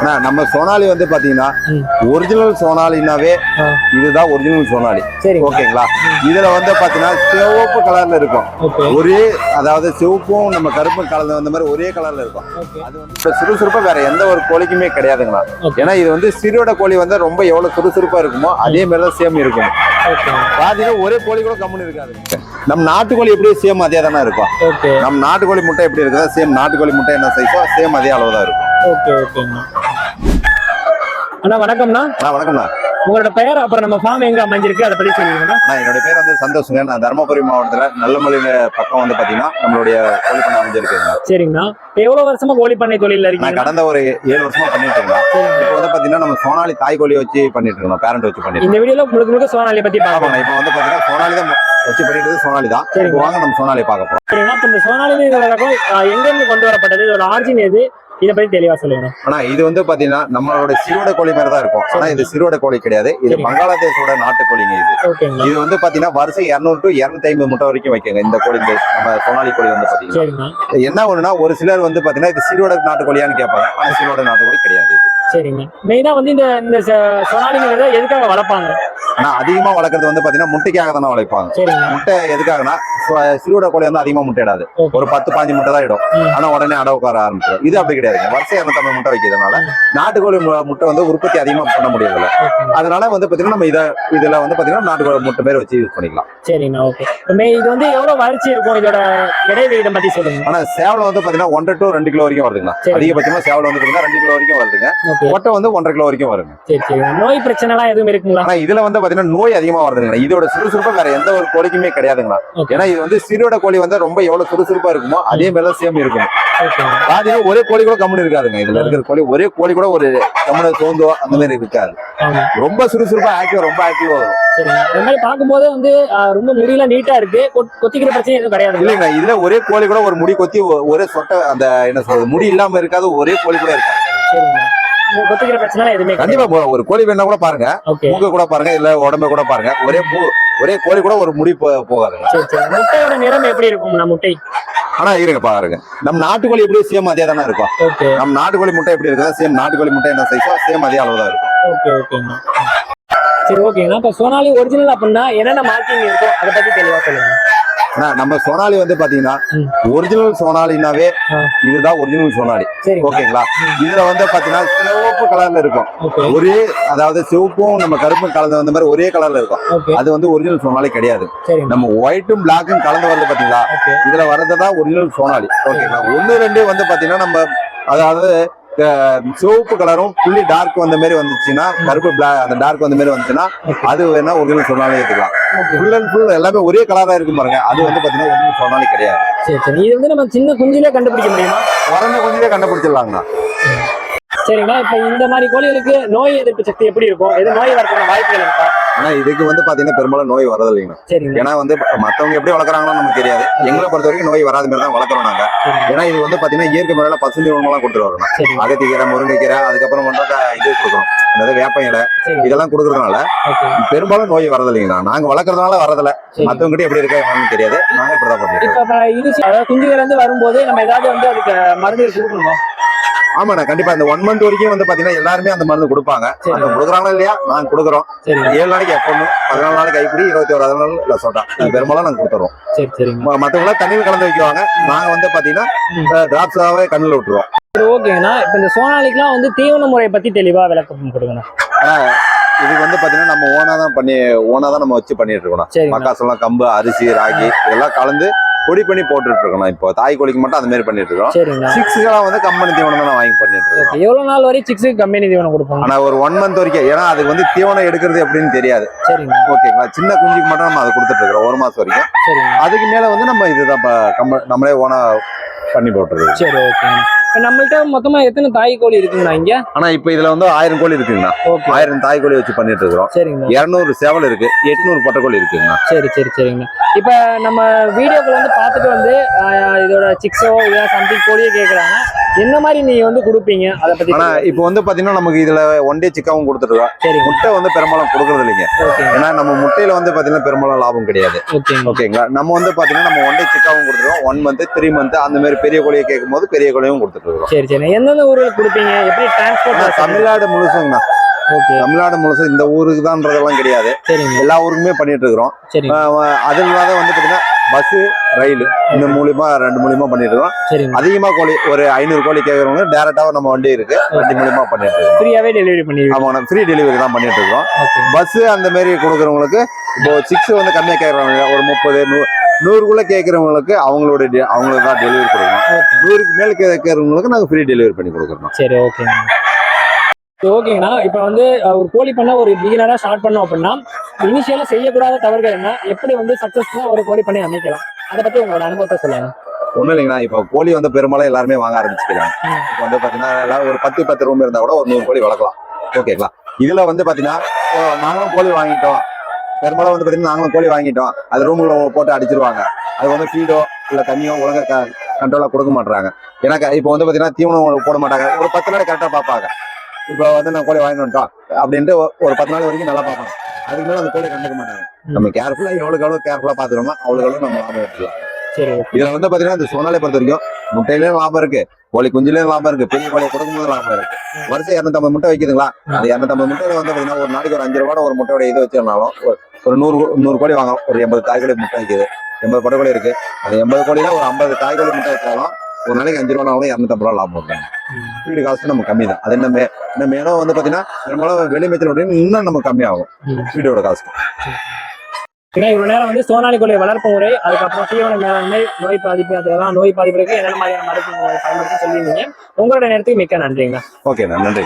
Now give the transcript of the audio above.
ஆனா, நம்ம சோனாலி வந்து பாத்தீங்கன்னா. ஒரிஜினல் சோனாலினாவே. இதுதான் ஒரிஜினல் சோனாலி. ஓகேங்களா? இதுல வந்து பாத்தீங்கன்னா சிவப்பு கலர்ல இருக்கும். ஒரே அதாவது சிவப்பும் நம்ம கருப்பும் கலந்து வந்த மாதிரி ஒரே கலர்ல இருக்கும். அது வந்து சுறுசுறுப்பா வேற எந்த ஒரு கோழிக்குமே கிடையாதுங்களா. ஏன்னா இது வந்து சிறுவட கோழி வந்து ரொம்ப எவ்வளவு சுறுசுறுப்பா இருக்குமோ அதே மாதிரி தான் சேம் இருக்கும். பாத்தீங்கன்னா ஒரே கோழி கூட கம்முன்னு இருக்காது. நம்ம நாட்டுக்கோழி எப்படி சேம் அதே தானே இருக்கும் நம்ம நாட்டுக்கோழி முட்டை எப்படி இருக்குதோ சேம் நாட்டுக்கோழி முட்டை என்ன சைஸோ சேம் அதே அளவு தான் இருக்கும். ஓகே ஓகேங்கண்ணா. அண்ணா வணக்கம்ண்ணா. நான் வணக்கம்ண்ணா. உங்களோட பெயர் அப்புறம் நம்ம ஃபார்ம் எங்க அமைஞ்சிருக்கு அதை பத்தி சொல்லுங்கண்ணா. நான் என்னோட பேர் வந்து சந்தோஷங்க. நான் தருமபுரி மாவட்டத்துல நல்லமொழியில பக்கம் வந்து பாத்தீங்கன்னா நம்மளுடைய கோழி பண்ண அமைஞ்சிருக்குங்க சரிங்கண்ணா. எவ்வளவு வருஷமா கோழி பண்ணை தொழில நான் இருக்கீங்க கடந்த ஒரு ஏழு வருஷமா பண்ணிட்டு இருக்கேன். இப்போ வந்து பாத்தீங்கன்னா நம்ம சோனாலி தாய் கோழி வச்சு பண்ணிட்டு இருக்கோம் பேரண்ட் வச்சு பண்ணிட்டு இந்த வீடியோல முழுக்க முழுக்க சோனாலியை பத்தி பார்க்கலாம். இப்போ வந்து பாத்தீங்கன்னா சோனாலி தான் வச்சு பண்ணிட்டு சோனாலி தான். சரிங்க. இப்போ வாங்க நம்ம சோனாலி பார்க்க போறோம். சரிங்களா இப்ப இந்த சோனாலி இதோட ரகம் ஆஹ், எங்க இருந்து கொண்டு வரப்பட்டது? இதோட ஆர்ஜின் எது? இதை பத்தி தெளிவா சொல்லுங்க. ஆனா இது வந்து பாத்தீங்கன்னா நம்மளோட சிறுவட கோழி மாதிரி தான் இருக்கும். ஆனா இது சிறுவட கோழி கிடையாது. இது. பங்களாதேஷோட நாட்டு கோழிங்க இது இது வந்து பாத்தீங்கன்னா வருஷம் இருநூறு டு இருநூத்தி ஐம்பது முட்டை வரைக்கும் வைக்கங்க. இந்த கோழி இந்த நம்ம சோனாலி கோழி வந்து பாத்தீங்கன்னா. என்ன ஒண்ணுனா ஒரு சிலர் வந்து பாத்தீங்கன்னா இது சிறுவட நாட்டு கோழியான்னு கேட்பாங்க. ஆனா சிறுவட நாட்டு கோழி கிடையாது. சரிங்க. மெயினா வந்து இந்த இந்த சோனாலிங்கிறத எதுக்காக வளர்ப்பாங்க? ஆனா அதிகமா வளர்க்கறது வந்து பாத்தீங்கன்னா முட்டைக்காக தானே வளர்ப்பாங்க. சரிங்க. முட்டை எதுக்காகனா சிறுவட கோழி வந்து அதிகமா முட்டையிடாது. ஒரு பத்து பாஞ்சு முட்டை தான் இடும். ஆனா உடனே அடை உட்கார ஆரம்பிச்சிடும். இது அப்படி கிடையாதுங்க வருஷம் இரநூத்தம்பது முட்டை வைக்கிறதுனால. நாட்டுக்கோழி முட்டை வந்து உற்பத்தி அதிகமா பண்ண ஓகேங்க. அதனால வந்து பாத்தீங்கன்னா நம்ம இத இதுல வந்து பாத்தீங்கன்னா நாட்டுக்கோழி முட்டை பேர் வச்சு யூஸ் பண்ணிக்கலாம். ஓகே. மே- இது வந்து எவ்வளவு வளர்ச்சி இருக்கும்? இதோட இடைவெளியிடம் பத்தி சொல்லுங்க. ஆனா சேவல் வந்து பாத்தீங்கன்னா ஒன்றரை டு ரெண்டு கிலோ வரைக்கும் வருதுங்க சரி. அதிகபட்சமா சேவல் வந்து பாத்தீங்கன்னா ரெண்டு கிலோ வரைக்கும் வருதுங்க. கொட்டை வந்து ஒன்றரை கிலோ வரைக்கும் வருங்க. நோய் பிரச்சனை எல்லாம் எதுவும் இருக்குங்களா? இதுல வந்து பாத்தீங்கன்னா நோய் அதிகமா வருதுங்க இதோட சுறுசுறுப்பா வேற எந்த ஒரு கோழிக்குமே கிடையாதுங்களா ஏன்னா இது வந்து சிறுவட கோழி வந்து ரொம்ப எவ்வளவு சுறுசுறுப்பா இருக்குமோ அதே மாதிரி தான் சேம் இருக்கும் பாத்தீங்கன்னா ஒரே கோழி கூட கம்முன்னு இருக்காதுங்க. இதுல இருக்கிற கோழி ஒரே கோழி கூட ஒரு கம்முனு சோந்தோ அந்த மாதிரி இருக்காது. ரொம்ப சுறுசுறுப்பா ஆக்டிவா ரொம்ப ஆக்டிவா வரும் மாதிரி பார்க்கும்போது வந்து ரொம்ப முடியெல்லாம் நீட்டா இருக்கு. கொத்- கொத்திக்கிற பிரச்சனை எதுவும் கிடையாது. இல்லைங்க இதுல ஒரே கோழி கூட ஒரு முடி கொத்தி ஒரே சொட்டை அந்த என்ன சொல்றது முடி இல்லாம இருக்காது. ஒரே கோழி கூட இருக்காது. சரிங்க. இந்த கொத்திக்கிற பிரச்சனை எதுவுமே கண்டிப்பா ஒரு கோழி வேணா கூட பாருங்க. மூக்க கூட பாருங்க இல்ல உடம்ப கூட பாருங்க. ஒரே ஒரே கோழி கூட ஒரு முடி போ- போகாதுங்க. சரி சரி. முட்டையோட நிறம் எப்படி இருக்கும் முட்டை? ஆனா இருங்க பாருங்க. நம்ம நாட்டுக்கோழி எப்படி சேம் அதே தானே இருக்கும். நம்ம நாட்டுக்கோழி முட்டை எப்படி இருக்குதோ சேம் நாட்டுக்கோழி முட்டை என்ன சைஸோ சேம் அதே அளவு தான் இருக்கும். ஓகே ஓகேங்க சரி ஓகேங்கண்ணா இப்போ சோனாலி ஒரிஜினல் அப்படின்னா என்னென்ன மார்க்கிங் இருக்கோ அதை பத்தி தெளிவா சொல்லுங்க. நம்ம சோனாலி வந்து பாத்தீங்கன்னா. ஒரிஜினல் சோனாலினாவே. இதுதான் ஒரிஜினல் சோனாலி. ஓகேங்களா. இதுல வந்து பாத்தீங்கன்னா சிவப்பு கலர்ல இருக்கும். ஒரே அதாவது சிவப்பும் நம்ம கருப்பும் கலந்து வந்த மாதிரி ஒரே கலர்ல இருக்கும். அது வந்து ஒரிஜினல் சோனாலி கிடையாது. நம்ம ஒயிட்டும் பிளாக்கும் கலந்து வருது பாத்தீங்களா? இதுல வர்றதுதான் ஒரிஜினல் சோனாலி. ஓகேங்களா? ஒண்ணு ரெண்டு வந்து பாத்தீங்கன்னா நம்ம அதாவது சிவப்பு கலரும் புள்ளி டார்க் வந்த மாதிரி வந்துச்சுன்னா கருப்பு பிளாக் அந்த டார்க் வந்த மாதிரி வந்துச்சுன்னா அது வேணா ஒரிஜினல் சோனாலி எடுத்துக்கலாம். ஃபுல் அண்ட் ஃபுல் எல்லாமே ஒரே கலரா இருக்கும் பாருங்க. அது வந்து பாத்தீங்கன்னா ஒரிஜினல் சோனாலி கிடையாது. சரி சரி. இது வந்து நம்ம சின்ன குஞ்சிலே கண்டுபிடிக்க முடியுமா? பிறந்த கொஞ்சமே கண்டுபிடிச்சிடலாங்கண்ணா. சரிங்களா? இப்போ இந்த மாதிரி கோழிகளுக்கு நோய் எதிர்ப்பு சக்தி எப்படி இருக்கும்? எது நோய் வரதுக்கான வாய்ப்புகள் இருக்கா? ஆனா இதுக்கு வந்து பாத்தீங்கன்னா பெரும்பாலும் நோய் வரது இல்லைங்கண்ணா ஏன்னா வந்து மத்தவங்க எப்படி வளர்க்குறாங்களோ நமக்கு தெரியாது. எங்களை பொறுத்த வரைக்கும் நோய் வராத மாதிரி தான் வளர்க்குறோம் நாங்க. ஏன்னா இது வந்து பாத்தீங்கன்னா இயற்கை முறையில பசுந்தி உணவுலாம் கொடுத்துட்டு வரணும் அகத்திக்கீரை முருங்கைக்கீரை அதுக்கப்புறம் வந்து இது கொடுக்குறோம் அதாவது வேப்ப இலை. இதெல்லாம் கொடுக்கறதுனால பெரும்பாலும் நோய் வரது இல்லைங்கண்ணா நாங்க வளர்க்கறதுனால வரதில்ல மத்தவங்க கிட்ட எப்படி இருக்கா என்னன்னு தெரியாது. நாங்க இப்படிதான் அதாவது குஞ்சுகள் இருந்து வரும்போது நம்ம ஏதாவது வந்து அதுக்கு மருந்து கொடுக்கணுமா? ஆமாண்ணா கண்டிப்பா. இந்த ஒன் மந்த் வரைக்கும் வந்து பாத்தீங்கன்னா எல்லாருமே அந்த மருந்து கொடுப்பாங்க. அந்த கொடுக்குறாங்களா இல்லையா? நாங்க கொடுக்குறோம். ஏழு நாளைக்கு எப்பொண்ணு பதினாலு நாளைக்கு கைப்பிடி இருபத்தி ஒரு நாள் இல்ல சொல்றா இது பெரும்பாலும் நாங்க கொடுத்துறோம் சரி சரிங்க. மத்தவங்க தண்ணியில் கலந்து வைக்குவாங்க. நாங்க வந்து பாத்தீங்கன்னா டிராப்ஸாவே கண்ணில் விட்டுருவோம். சரி ஓகேங்கண்ணா. இப்போ இந்த சோனாலிக்கெல்லாம் வந்து தீவன முறையை பத்தி தெளிவா விளக்கம் கொடுங்கண்ணா. இதுக்கு வந்து பாத்தீங்கன்னா நம்ம ஓனா தான் பண்ணி ஓனா தான் நம்ம வச்சு பண்ணிட்டு இருக்கோம் மக்காசோளம் கம்பு அரிசி ராகி இதெல்லாம் கலந்து பொடி பண்ணி போட்டுட்டு இருக்கோம் இப்போ தாய் கோழிக்கு மட்டும் அந்த மாதிரி பண்ணிட்டு இருக்கோம் சரிங்கண்ணா சிக்ஸ்க்கெல்லாம் வந்து கம்பெனி தீவனம் தான் வாங்கி பண்ணிட்டு இருக்கோம் ஓகே எவ்வளவு நாள் வரை சிக்ஸுக்கு கம்பெனி தீவனம் கொடுப்பாங்க? ஆனா ஒரு ஒன் மந்த் வரைக்கும். ஏன்னா அது வந்து தீவனம் எடுக்கிறது எப்படின்னு தெரியாது. சரிங்க. ஓகேங்களா சின்ன குஞ்சுக்கு மட்டும் நம்ம அதை கொடுத்துட்டு இருக்கிறோம் ஒரு மாசம் வரைக்கும். சரிங்க. அதுக்கு மேல வந்து நம்ம இதுதான் நம்மளே ஓனா பண்ணி போட்டுறது சரி ஓகேங்க இப்போ நம்மள்ட்ட மொத்தமா எத்தனை தாய் கோழி இருக்குங்கண்ணா இங்க? ஆனா இப்போ இதுல வந்து ஆயிரம் கோழி இருக்குங்கண்ணா. ஆயிரம் தாய் கோழி வச்சு பண்ணிட்டு இருக்கிறோம் சரிங்கண்ணா. இருநூறு சேவல் இருக்கு எட்நூறு பொட்டைக்கோழி இருக்குங்கண்ணா. சரி சரி சரிங்கண்ணா. இப்போ நம்ம வீடியோக்கள் வந்து பார்த்துட்டு வந்து சிக்ஸோ இல்லை சம்திங் கோழியோ கேட்குறாங்க என்ன மாதிரி நீங்க வந்து கொடுப்பீங்க? அதை பத்தி ஆனா இப்போ வந்து பாத்தீங்கன்னா நமக்கு இதுல ஒன் டே சிக்காவும் கொடுத்துருக்கோம் சரிங்க. முட்டை வந்து பெரும்பாலும் கொடுக்கறது இல்லைங்க. ஏன்னா நம்ம முட்டையில வந்து பாத்தீங்கன்னா பெரும்பாலும் லாபம் கிடையாது. ஓகேங்க. ஓகேங்களா? நம்ம வந்து பாத்தீங்கன்னா நம்ம ஒன் டே சிக்காவும் கொடுத்துருவோம் ஒன் மந்த் த்ரீ மந்த் அந்த மாதிரி பெரிய கோழியை கேட்கும் போது பெரிய கோழியும் இருக்கோம் சரி சரி. எந்தெந்த ஊருக்கு கொடுப்பீங்க? எப்படி டிரான்ஸ்போர்ட் தமிழ்நாடு முழுசுங்கண்ணா. ஓகே. தமிழ்நாடு முழுசும் இந்த ஊருக்கு தான்றதெல்லாம் கிடையாது எல்லா ஊருக்குமே பண்ணிட்டு இருக்கிறோம். அது இல்லாத வந்து பாத்தீங்கன்னா பஸ் ரயில் இந்த மூலியமா ரெண்டு மூலியமா பண்ணிட்டு இருக்கோம் அதிகமா கோழி ஒரு ஐநூறு கோழி கேட்கறவங்க டேரக்டாவும் நம்ம வண்டி இருக்கு. வண்டி மூலியமா பண்ணிட்டு இருக்கோம் ஃப்ரீயாவே டெலிவரி பண்ணிடுவீங்க. ஆமா ஃப்ரீ டெலிவரி தான் பண்ணிட்டு இருக்கோம் ஓகே பஸ் அந்த மாதிரி கொடுக்குறவங்களுக்கு இப்போ சிக்ஸ் வந்து கம்மியா கேட்கறவங்க ஒரு முப்பது நூ நூறுக்குள்ள கேட்கறவங்களுக்கு அவங்களோட de- அவங்களுக்கு தான் டெலிவரி கொடுக்கணும். ஓகே நூறுக்கு மேல் கேட்கறவங்களுக்கு நாங்க ஃப்ரீ டெலிவரி பண்ணி கொடுக்குறோம். சரி சரி, ஓகேங்கண்ணா இப்போ வந்து ஒரு கோழி பண்ண ஒரு பிகினரா ஸ்டார்ட் பண்ணோம் அப்படின்னா இனிஷியலா செய்யக்கூடாத தவறுகள் என்ன? எப்படி வந்து சக்சஸ்ஃபுல்லா ஒரு கோழி பண்ணி அமைக்கலாம்? அதை பத்தி உங்களோட அனுபவத்தை சொல்லுங்க. ஒண்ணும் இல்லைங்கண்ணா. இப்போ கோழி வந்து பெரும்பாலும் எல்லாருமே வாங்க ஆரம்பிச்சுக்கிறாங்க. இப்போ வந்து பாத்தீங்கன்னா எல்லாரும் ஒரு பத்து பத்து ரூம் இருந்தா கூட ஒரு நூறு கோழி வளர்க்கலாம். ஓகேங்களா? இதுல வந்து பாத்தீங்கன்னா இப்போ நாங்களும் கோழி வாங்கிட்டோம். பெரும்பாலும் வந்து பாத்தீங்கன்னா நாங்களும் கோழி வாங்கிட்டோம். அது ரூம்ல போட்டு அடிச்சிருவாங்க. அது வந்து ஃபீடோ இல்ல தண்ணியோ ஒழுங்கா கண்ட்ரோலா கொடுக்க மாட்டாங்க எனக்கு இப்போ வந்து பாத்தீங்கன்னா தீவனம் போட மாட்டாங்க. ஒரு பத்து நாள் கரெக்டா பார்ப்பாங்க. இப்போ வந்து நான் கோழி வாங்கிட்டு வந்துட்டோம். அப்படின்ட்டு ஒரு பத்து நாள் வரைக்கும் நல்லா பார்ப்பாங்க. அதுக்கு மேல அந்த கோழி கண்டுக்க மாட்டாங்க. நம்ம கேர்ஃபுல்லா எவ்வளவுக்கு எவ்வளவு கேர்ஃபுல்லா பாத்துக்கணுமோ அவ்வளவுக்கு எவ்வளவு நம்ம லாபம் எடுத்துக்கலாம். இதுல வந்து பாத்தீங்கன்னா இந்த சோனாலை பொறுத்த வரைக்கும் முட்டையிலயும் லாபம் இருக்கு கோழி குஞ்சுலயும் லாபம் இருக்கு பெரிய கோழி கொடுக்கும்போது லாபம் இருக்கு. வருஷம் இரநூத்தம்பது முட்டை வைக்குதுங்களா? அந்த இரநூத்தம்பது முட்டையில வந்து பாத்தீங்கன்னா ஒரு நாளைக்கு ஒரு அஞ்சு ரூபாய் ஒரு முட்டையோட இது வச்சிருந்தாலும் ஒரு- நூறு நூறு கோழி வாங்கலாம். ஒரு எண்பது தாய்கோழி முட்டை வைக்குது எண்பது படை கோழி இருக்கு. அந்த எண்பது கோழியில ஒரு ஐம்பது தாய்கோழி முட்டை வச்சாலும் ஒரு நாளைக்கு அஞ்சு ரூபா ஆகும் இரநூத்தம்பது ரூபா லாபம் ம். வீடு காசு நம்ம கம்மி தான். அது என்ன மே இந்த மேலும் வந்து பாத்தீங்கன்னா பெரும்பாலும் வெளி மேய்ச்சல் விட்டீங்கன்னா இன்னும் நம்ம கம்மியாகும். வீடோட காசு ஏன்னா இவ்வளவு நேரம் வந்து சோனாலி கோழி வளர்ப்பு முறை அதுக்கப்புறம் தீவன மேலாண்மை நோய் பாதிப்பு அதெல்லாம் நோய் பாதிப்புக்கு என்னென்ன மாதிரியான மருத்துவ பயன்படுத்தி சொல்லியிருந்தீங்க. உங்களோட நேரத்துக்கு மிக்க நன்றிங்க. ஓகே நன்றி